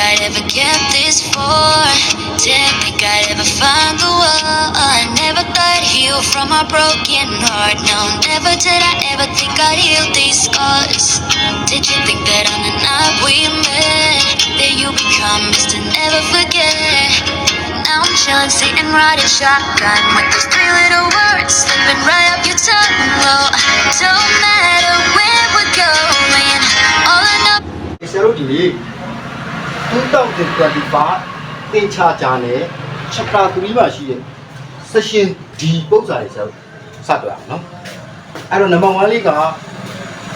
I'd ever get this far. Didn't think I'd ever find the one. I never thought heal from a broken heart. No, never did I ever think I'd heal these scars. Did you think that on the night we met, that you would promise to never forget? Now I'm chilling, sitting riding shotgun with those three little words slipping right up your tongue. Well, don't matter where we're going. All I know. ဆရာတို့ဒီနေ့2025တင်ချာကြနဲ့ chapter 3မှာရှိတဲ့ session D ပုံစံလေးဆရာတို့စတွေ့အောင်နော်အဲ့တော့ number 1လေးက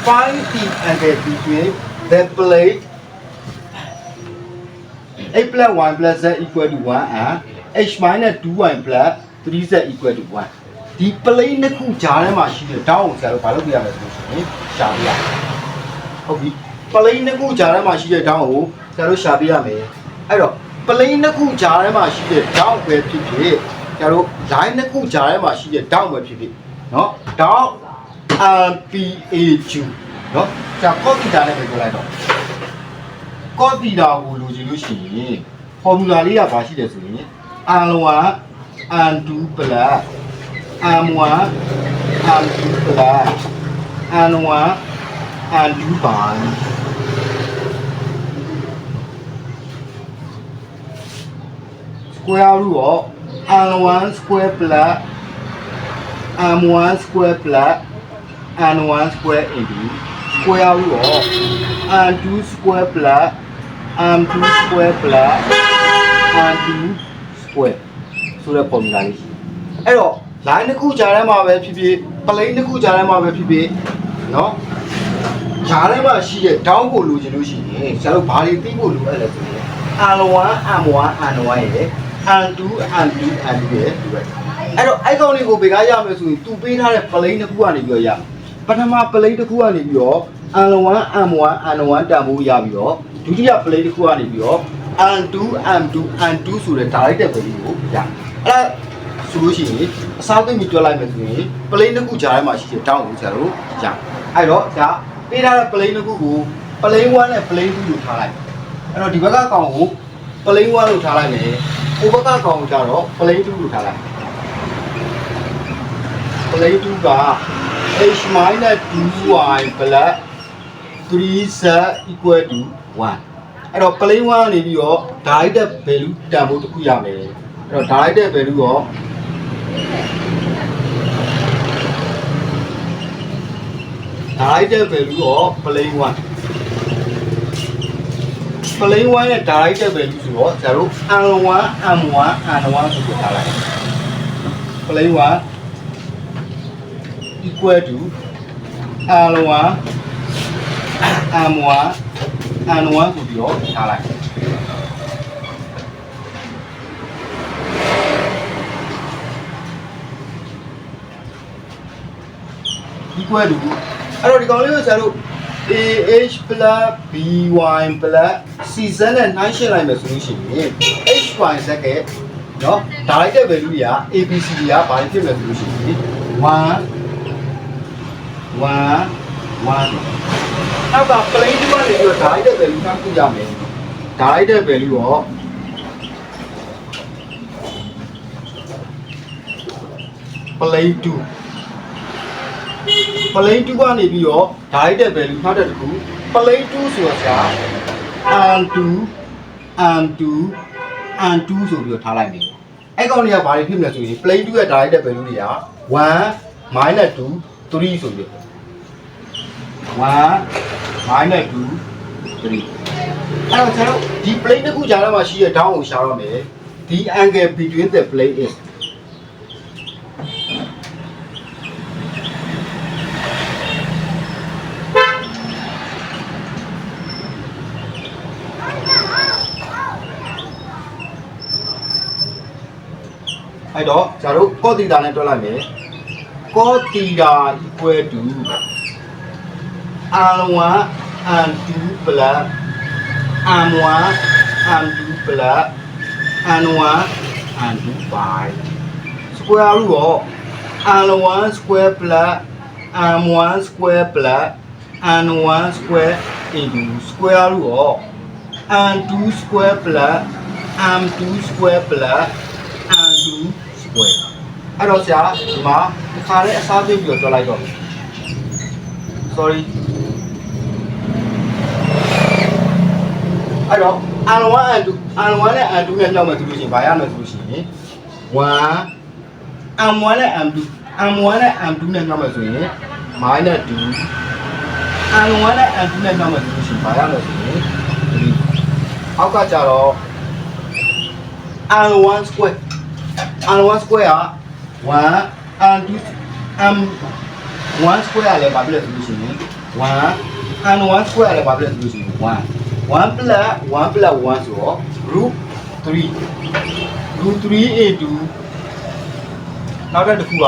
find the angle between the plate a plus 1 plus z equal to 1 and h minus 2y plus 3z equal to 1ဒီ plate နှစ်ခုကြားထဲမှာရှိတဲ့ down ကိုဆရာတို့ဘာလုပ်ပြရမလဲဆိုရင်ရှာပြရအောင်ဟုတ်ပြီ ပလိန်နှစ်ခုကြားထဲမှာရှိတဲ့ဒေါင်းကိုကျွန်တော်တို့ရှာပြရမယ်အဲ့တော့ပလိန်နှစ်ခုကြားထဲမှာရှိတဲ့ဒေါင်းပဲဖြစ်ဖြစ်ကျွန်တော်တို့ line နှစ်ခုကြားထဲမှာရှိတဲ့ဒေါင်းပဲဖြစ်ဖြစ်နော်ဒေါင်း RPAQ နော်ကျွန်တော် cos theta နဲ့ပြောလိုက်တော့ cos theta ကိုလိုချင်လို့ရှိရင် formula လေးကဘာရှိတယ်ဆိုရင် r1 r2 plus r1 r2 plus r1 r2 by square root of n1 square plus m1 square plus n1 square into square root of n2 square plus m2 square plus n2 square ဆိုတဲ့ formula လေးရှိတယ်အဲ့တော့ line တစ်ခုကြားထဲမှာပဲဖြစ်ဖြစ် plane တစ်ခုကြားထဲမှာပဲဖြစ်ဖြစ်เนาะ ဈာထဲမှာရှိတဲ့တောင်းကိုလိုချင်လို့ရှိရင်ဆရာတို့ဘာတွေသိဖို့လိုအပ်လဲဆိုရင် R1 M1 N1 ရဲ့ N2 N2 N2 ရဲ့ဒီပဲအဲ့တော့အဲ့ကောင်လေးကိုဘယ်ကရမယ်ဆိုရင်သူပေးထားတဲ့ plane တစ်ခုကနေပြီးတော့ရပထမ plane တစ်ခုကနေပြီးတော့ R1 M1 N1 တန်ဖိုးရပြီးတော့ဒုတိယ plane တစ်ခုကနေပြီးတော့ N2 M2 N2 ဆိုတဲ့ directed value ကိုရအဲ့ဒါဆိုလို့ရှိရင်အစားသိပ်ပြီးတွက်လိုက်မယ်ဆိုရင် plane တစ်ခုကြားထဲမှာရှိတဲ့တောင်းကိုဆရာတို့ရအဲ့တော့ဒါပေးထားတဲ့ plane တစ်ခုကို plane 1နဲ့ plane 2လို့ထားလိုက်အဲ့တော့ဒီဘက်ကကောင်ကို plane 1လို့ထားလိုက်မယ် ဟိုဘက်ကကောင်ကိုကျတော့ plane 2လို့ထားလိုက် plane 2က h minus 2y plus 3z equal to 1အဲ့တော့ plane 1ကနေပြီးတော့ directed value တန်ဖိုးတစ်ခုရမယ်အဲ့တော့ directed value ရော directed value of plane 1 plane 1ရဲ့ directed value ဆိုတော့ဇာတို့ n1 m1 n1 ဆိုပြထားလိုက် plane 1 equal to l1 m1 n1 ဆိုပြီးတော့ထားလိုက်။ equal to အဲ့တော့ဒီကောင်လေးကိုဆရာတို့ AH plus BY plus CZ နဲ့နှိုင်းရှင်းလိုက်မယ်ဆိုလို့ရှိရင် HY ဇက်ကဲเนาะ directed value တွေက ABC တွေကဘာဖြစ်လဲဆိုလို့ရှိရင်1 1 1နောက်က plane ဒီမှာနေပြီးတော့ directed value ကခုရမယ် directed value ရော plane 2 plane 2ကနေပြီးတော့ directed value နောက်တစ်ခု plane 2ဆိုတာဆရာ n2 n2 n2 ဆိုပြီးတော့ထားလိုက်မယ်အဲ့ကောင်တွေကဘာတွေဖြစ်မလဲဆိုရင် plane 2ရဲ့ directed value တွေက1 minus 2 3ဆိုပြီးတော့1 minus 2 3အဲ့တော့ကျွန်တော်ဒီ plane တစ်ခုကြားထဲမှာရှိတဲ့ down ကိုရှာရမယ်ဒီ angle between the plane is အဲ့တော့ကျတို့ကော့တီတာနဲ့တွက်လိုက်မယ်ကော့တီတာ equal to r1 and2 plus m1 and2 plus n1 and2 by square root of r1 square plus m1 square plus n1 square into square root of and 2 square plus and 2 square plus and 2 square အဲ့တော့ဆရာဒီမှာဒီခါလေးအစားပြုပြီးတော့တွက်လိုက်တော့မယ် sorry အဲ့တော့ R1 and 2 R1 နဲ့ R2 နဲ့ညှောက်မယ်ဆိုလို့ရှိရင်ဘာရမလဲဆိုလို့ရှိရင်1 M1 နဲ့ M2 M1 နဲ့ M2 နဲ့ညှောက်မယ်ဆိုရင် minus 2 M1 နဲ့ M2 နဲ့ညှောက်မယ်ဆိုလို့ရှိရင်ဘာရမလဲဆိုရင်3အောက်ကကြတော့ R1 square R1 square က1 R2 M 1 square ကလည်းဘာဖြစ်လဲဆိုလို့ရှိရင်1 and 1 square ကလည်းဘာဖြစ်လဲဆိုလို့ရှိရင်1 1 plus 1 plus 1ဆိုတော့ root 3 root 3 into နောက်တစ်ခုက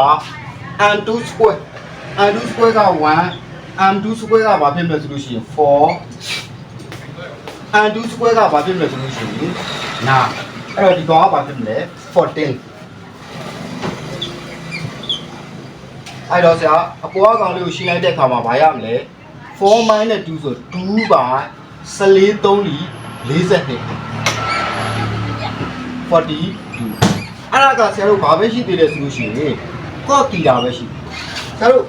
and 2 square and 2 square က1 and 2 square ကဘာဖြစ်မလဲဆိုလို့ရှိရင်4 and 2 square ကဘာဖြစ်မလဲဆိုလို့ရှိရင်9အဲ့တော့ဒီကောင်ကဘာဖြစ်မလဲ14 အဲ့တော့ဆရာအပေါ်အကောင်လေးကိုရှင်းလိုက်တဲ့အခါမှာဘာရမလဲ4 minus 2ဆို2 by 14 3လီ42 42အဲ့ဒါကဆရာတို့ဘာပဲရှိသေးတယ်ဆိုလို့ရှိရင်ကော့တီတာပဲရှိဆရာတို့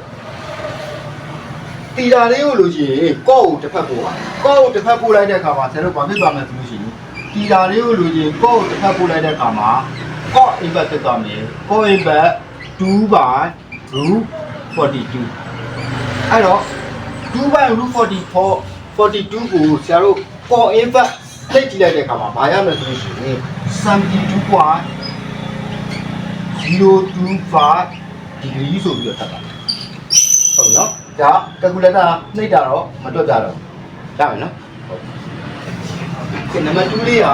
တီတာလေးကိုလို့ရှိရင်ကော့ကိုတစ်ဖက်ပို့ပါကော့ကိုတစ်ဖက်ပို့လိုက်တဲ့အခါမှာဆရာတို့ဘာဖြစ်သွားမလဲဆိုလို့ရှိရင်တီတာလေးကိုလို့ရှိရင်ကော့ကိုတစ်ဖက်ပို့လိုက်တဲ့အခါမှာကော့ impact ဖြစ်သွားမယ်ကော့ impact 2 by root 42အဲ့တော့2 by root 44 42ကိုဆရာတို့ core impact ထိတ်ကြည့်လိုက်တဲ့အခါမှာဘာရမလဲဆိုလို့ရှိရင်72.025 degree ဆိုပြီးတော့တက်တာဟုတ်နော်ဒါ calculator နှိပ်တာတော့မတွက်ကြတော့ရမယ်နော်ဟုတ်ကဲနံပါတ်2လေးက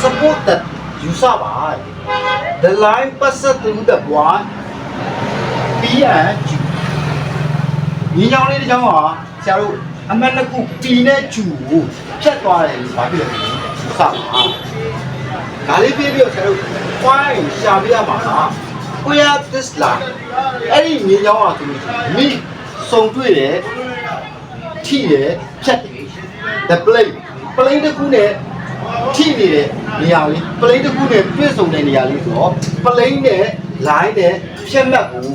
support that ယူဆပါ the line passes through the point P and Q ညီညောင်းလေးတစ်ချောင်းဟာဆရာတို့အမှတ်နှစ်ခု P နဲ့ Q ကိုဖြတ်သွားတယ်လို့ဘာဖြစ်လဲဆိုတော့ယူဆပါဒါလေးပြပြီးတော့ဆရာတို့ point ရှာပြရမှာက where this line အဲ့ဒီညီညောင်းဟာဆိုလို့ရှိရင်မိစုံတွေ့တယ်ထိတယ်ဖြတ်တယ် the plane plane တစ်ခုနဲ့ထိနေတဲ့နေရာလေး plane တစ်ခုနဲ့ပြည့်စုံတဲ့နေရာလေးဆိုတော့ plane နဲ့ line နဲ့ဖြတ်မှတ်ကို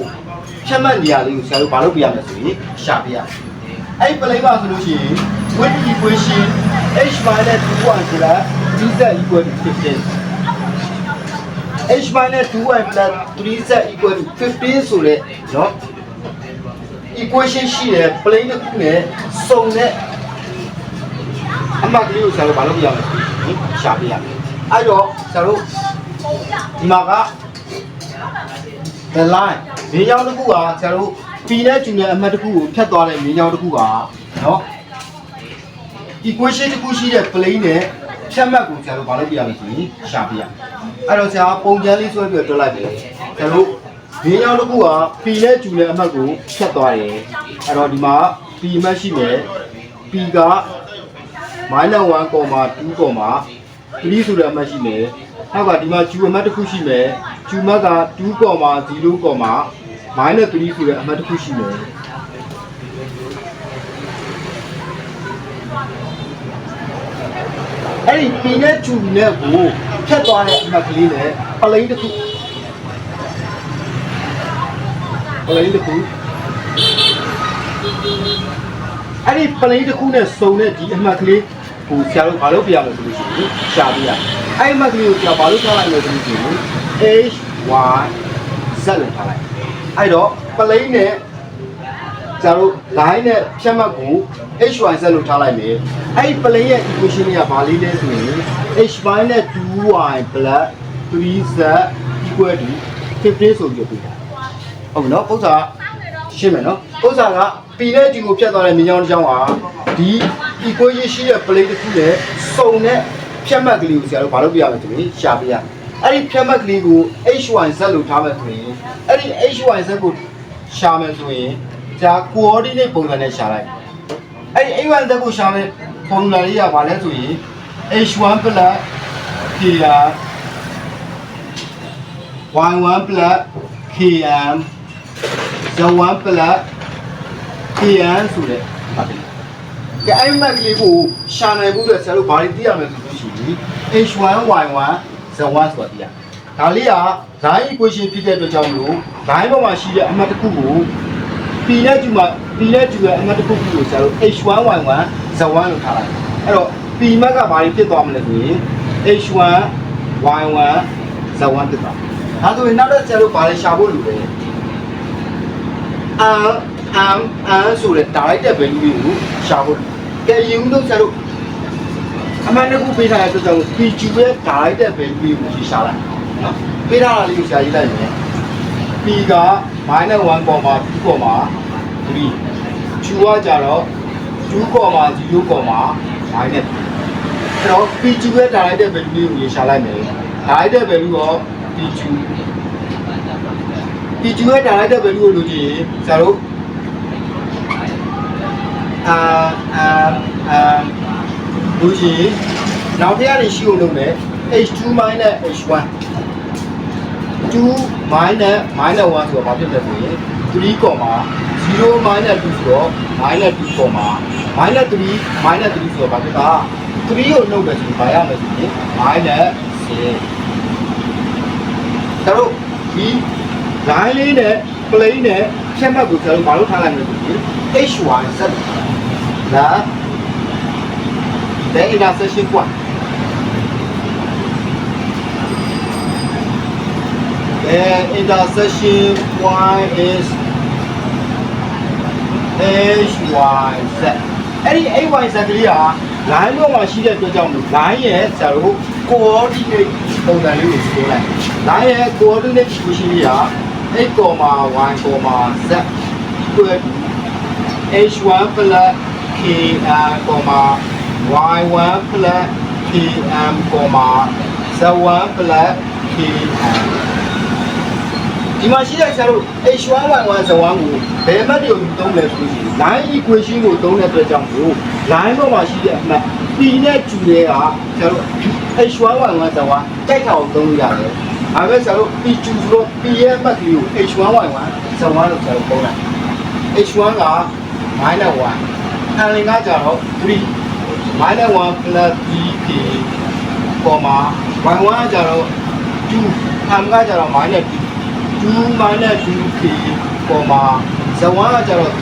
ဖြတ်မှတ်နေရာလေးကိုဆရာတို့ဘာလုပ်ပြရမလဲဆိုရင်ရှာပြရအဲ့ပလိမ္မာဆိုလို့ရှိရင် when equation h minus 2y ဆိုတာ dz equal to 15 h minus 2y plus 3z equal to 15ဆိုတဲ့နော် equation ရှိတယ် plane တစ်ခုနဲ့စုံတဲ့အမှတ်ကလေးကိုဆရာတို့ဘာလုပ်ပြရမလဲရှာပြရမယ်အဲ့တော့ဆရာတို့ဒီမှာက the line မြေကြောင်းတစ်ခုကဆရာတို့ P နဲ့ Q နဲ့အမှတ်တစ်ခုကိုဖြတ်သွားတဲ့မြေကြောင်းတစ်ခုကเนาะ equation တစ်ခုရှိတဲ့ plane နဲ့ဖြတ်မှတ်ကိုဆရာတို့ဘာလုပ်ပြရမလဲဆိုရင်ရှာပြရမယ်အဲ့တော့ဆရာပုံကျန်းလေးဆွဲပြီးတော့တွက်လိုက်တယ်ဆရာတို့ဘေးရောက်တစ်ခုက P နဲ့ Q နဲ့အမှတ်ကိုဖြတ်သွားတယ်အဲ့တော့ဒီမှာ P အမှတ်ရှိမယ် P က -1, 2, 3ဆိုတဲ့အမှတ်ရှိမယ်နောက်ကဒီမှာ Q အမှတ်တစ်ခုရှိမယ် Q အမှတ်က 2, 0, -3 ဆိုတဲ့အမှတ်တစ်ခုရှိမယ်အဲ့ဒီ P နဲ့ Q နဲ့ကိုဖြတ်သွားတဲ့အမှတ်ကလေးနဲ့ပလိန်တစ်ခုပလိန်တစ်ခုအဲ့ဒီပလိန်တစ်ခုနဲ့စုံတဲ့ဒီအမှတ်ကလေးကိုဆရာတို့ဘာလုပ်ပြရမလဲဆိုလို့ရှိရင်ရှာပြရအဲ့ဒီအမှတ်ကလေးကိုဆရာဘာလုပ်ထားလိုက်လဲဆိုလို့ရှိရင် H Y Z လို့ထားလိုက်အဲ့တော့ပလိန်နဲ့ကျတို့ line နဲ့ဖြတ်မှတ်ကို HYZ လို့ထားလိုက်မယ်။အဲ့ဒီ plane ရဲ့ equation ကဘာလေးလဲဆိုရင် HY နဲ့ 2y 3z equal to 15ဆိုပြီးပြတာ။ဟုတ်ပြီနော်။ပု္ပ္ပာရှင်းမယ်နော်။ပု္ပ္ပာက P နဲ့ T ကိုဖြတ်သွားတဲ့မြင်းကြောင်းတစ်ကြောင်းဟာဒီ equation ရှိတဲ့ plane တစ်ခုနဲ့စုံတဲ့ဖြတ်မှတ်ကလေးကိုဆရာတို့ဘာလုပ်ပြရမလဲဆိုရင်ရှာပြရမယ်။ အဲ့ဒီဖြတ်မှတ်ကလေးကို HYZ လို့ထားမယ်ဆိုရင်အဲ့ဒီ HYZ ကိုရှာမယ်ဆိုရင်ဒါ coordinate ပုံစံနဲ့ရှာလိုက်အဲ့ဒီ A1 ဇက်ကိုရှာမယ် formula လေးကဘာလဲဆိုရင် H1 plus KR Y1 plus KM Z1 plus KN ဆိုတဲ့ပါတယ်ကဲအဲ့မက်ကလေးကိုရှာနိုင်ဖို့အတွက်ဆရာတို့ဘာတွေသိရမလဲဆိုလို့ရှိရင် h1y1 z1 ဆိုတာသိရဒါလေးက line equation ဖြစ်တဲ့အတွက်ကြောင့်မလို့ line ပေါ်မှာရှိတဲ့အမှတ်တစ်ခုကို p နဲ့ကျူမှာ p နဲ့ကျူရဲ့အမှတ်တစ်ခုခုကိုဆရာတို့ h1y1 z1 လို့ထားလိုက်အဲ့တော့ p မက်ကဘာတွေဖြစ်သွားမလဲဆိုရင် h1y1 z1 ဖြစ်သွားဒါဆိုရင်နောက်တော့ဆရာတို့ဘာတွေရှာဖို့လိုလဲအမ်အမ်အမ်ဆိုတဲ့ directed value တွေကိုရှာဖို့ကဲယူလို့ဆရာတို့အ မှန်တကူပေးထားတဲ့အတွက်ကြောင့် PQ ရဲ့ directed value တွေကိုရှာလိုက်နော်ပေးထားတာလေးကိုရှာရေးလိုက်မယ် P က -1.2.3 Q ကကြတော့ 2.0.- အဲ့တော့ PQ ရဲ့ directed value တွေကိုရေးရှာလိုက်မယ် directed value ရော PQ PQ ရဲ့ directed value ကိုလို့ကြည့်ရင်ဆရာတို့အာအာအာ လို့ကြည့်ရင်နောက်ထပ်ရနေရှိဖို့လုပ်မယ် h2 h1 2 minus minus 1ဆိုတော့ဘာဖြစ်လဲဆိုရင်3 0 minus 2ဆိုတော့ minus 2 minus 3 minus 3ဆိုတော့ဘာဖြစ်တာ3ကိုနှုတ်မယ်ဆိုရင်ဘာရမလဲဆိုရင် minus 10ဒါတော့ဒီ line လေးနဲ့ plane နဲ့ဖြတ်မှတ်ကိုကျွန်တော်ဘာလို့ထားလိုက်မလဲဆိုရင် h1 set ဒါ the intersection point the intersection point is hy z အဲ့ဒီ hy z ကလေးက line ပေါ်မှာရှိတဲ့အတွက်ကြောင့်မို့ line ရဲ့ဆရာတို့ coordinate ပုံစံလေးကိုပြောလိုက် line ရဲ့ coordinate equation လေးက x, y, z equal to h1 plus km, y1 plus km, z1 plus km ဒီမှာရှိတဲ့ဆရာတို့ h1y1 z1 ကိုဘယ်မှတ်တွေကိုသုံးလဲဆိုလို့ရှိရင် line equation ကိုသုံးတဲ့အတွက်ကြောင့်မို့ line ပေါ်မှာရှိတဲ့အမှတ် p နဲ့ကျူတဲ့ကဆရာတို့ h1y1 z1 တိုက်တာကိုသုံးလို့ရတယ်။ဒါပဲဆရာတို့ p ကျူဆိုတော့ p ရဲ့အမှတ်ကလေးကို h1y1 z1 လို့ဆရာတို့သုံးလိုက်။ h1 က minus 1အန်လင်ကကြတော့3 minus 1 plus 3k ပေါ်မှာ y1 ကကြတော့2 m ကကြတော့ minus 2 2 minus 2k ပေါ်မှာ z1 ကကြတော့3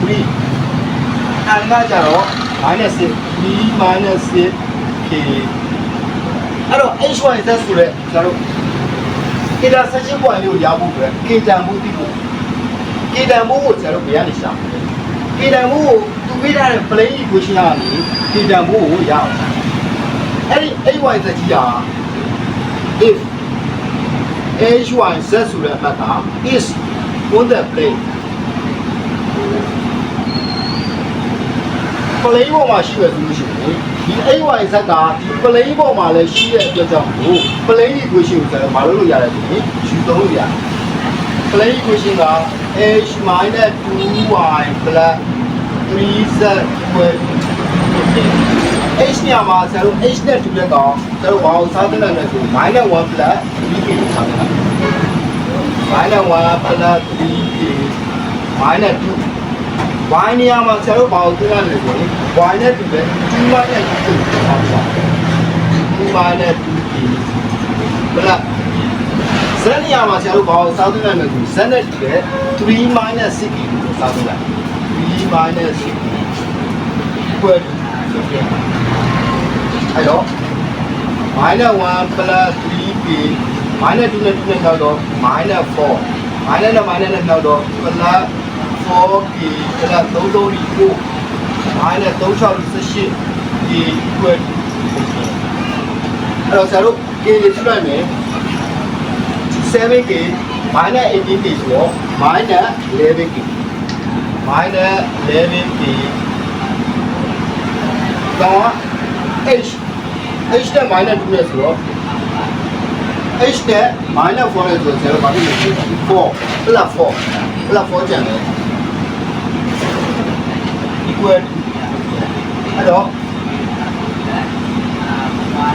n ကကြတော့ minus 6 3 minus 6k အဲ့တော့ h1 z ဆိုတဲ့ကျွန်တော်တို့ intersection point လေးကိုရဖို့အတွက် k တန်မှုတိဖို့ k တန်မှုကိုကျွန်တော်တို့ဘယ်ကနေရှာမလဲ k တန်မှုကိုသူပေးထားတဲ့ plane equation ကနေ k တန်မှုကိုရအောင်အဲ့ဒီ hy z ကြီးဟာ if hy z ဆိုတဲ့အမှတ်က is on the plane plane ပေါ်မှာရှိရဆိုလို့ရှိရင်ဒီ hy z ကဒီ plane ပေါ်မှာလည်းရှိတဲ့အတွက်ကြောင့်မို့ plane equation ကိုကျွန်တော်မလုပ်လို့ရတယ်ဆိုရင်ယူသုံးလို့ရတယ် plane equation က h 2y 3z equal To h ညမှာဆရာတို့ h နဲ့တူတဲ့ကောင်ဆရာတို့ဘာကိုစားသင့်တယ်လဲဆို -1 3k ကိုစားတယ် -1 3k -2 y နေရာမှာဆရာတို့ဘာကိုသိရလဲဆိုရင် y နဲ့တူတဲ့2 minus 2ကိုစားတယ်2 minus 2k ဘလားဇက်နေရာမှာဆရာတို့ဘာကိုစားသင့်တယ်လဲဆိုဇက်နဲ့တူတဲ့3 minus 6k ကိုစားသင့်တယ်3 minus 6k equal to အဲ့တော့ minus 1 plus 3k minus 2နဲ့2နဲ့နောက်တော့ minus 4 minus နဲ့ minus နဲ့နောက်တော့ plus 4k plus 3 3 4 minus 3 6 18 k equal to အဲ့တော့ဆရာတို့ k လေးထည့်လိုက်မယ် 7k minus 18k ဆိုတော့ minus 11k minus 11k တော့ h h နဲ့ minus 2နဲ့ဆိုတော့ h နဲ့ minus 4နဲ့ဆိုတော့0ဘာဖြစ်လဲ4 plus 4 plus 4ကျန်တယ် equal အဲ့တော့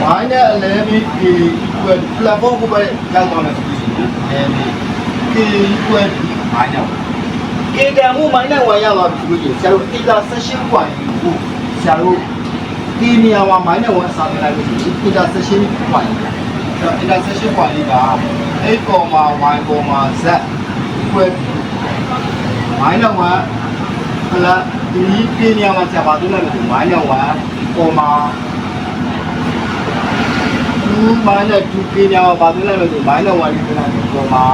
minus 11k equal plus 4ကိုပဲရောက်သွားမယ်ဆိုရင် k equal minus 1 k တန်မှု minus 1ရောက်သွားပြီဆိုလို့ရှိရင်ဆရာတို့ intersection point ကိုဆရာတို့ ဒီနေရာမှာ minus 1အစားပေးလိုက်လို့ရှိရင် intersection point အဲ့တော့ intersection point လေးက a, y, z equal minus 1 plus ဒီဒီနေရာမှာဆရာပါသွင်းလိုက်လို့ minus 1 comma 2 minus 2 k နေရာမှာပါသွင်းလိုက်လို့ minus 1လေးသွင်းလိုက်လို့ comma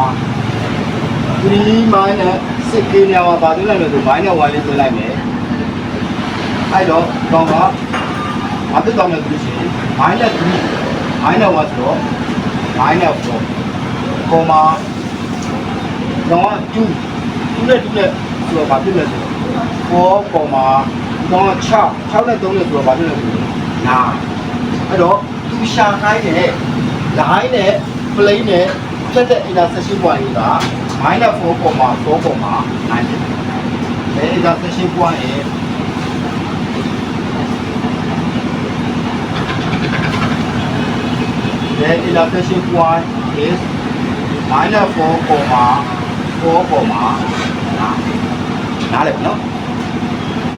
3 minus 6 k နေရာမှာပါသွင်းလိုက်လို့ minus 1လေးသွင်းလိုက်မယ်အဲ့တော့တော့က ဘာဖြစ်သွားမလဲဆိုလို့ရှိရင် minus 3 minus 1ဆိုတော့ minus 4 comma တော့2 2နဲ့2နဲ့ဆိုတော့ဘာဖြစ်လဲဆိုတော့4 comma တော့6 6နဲ့3နဲ့ဆိုတော့ဘာဖြစ်လဲဆိုတော့9အဲ့တော့သူရှာခိုင်းတဲ့ line နဲ့ plane နဲ့ဖြတ်တဲ့ intersection point က minus 4 comma 4 comma 9ဖြစ်တယ် intersection point ရဲ့ The intersection point is minus 4 comma 4 comma 9နားလည်ပြီနော်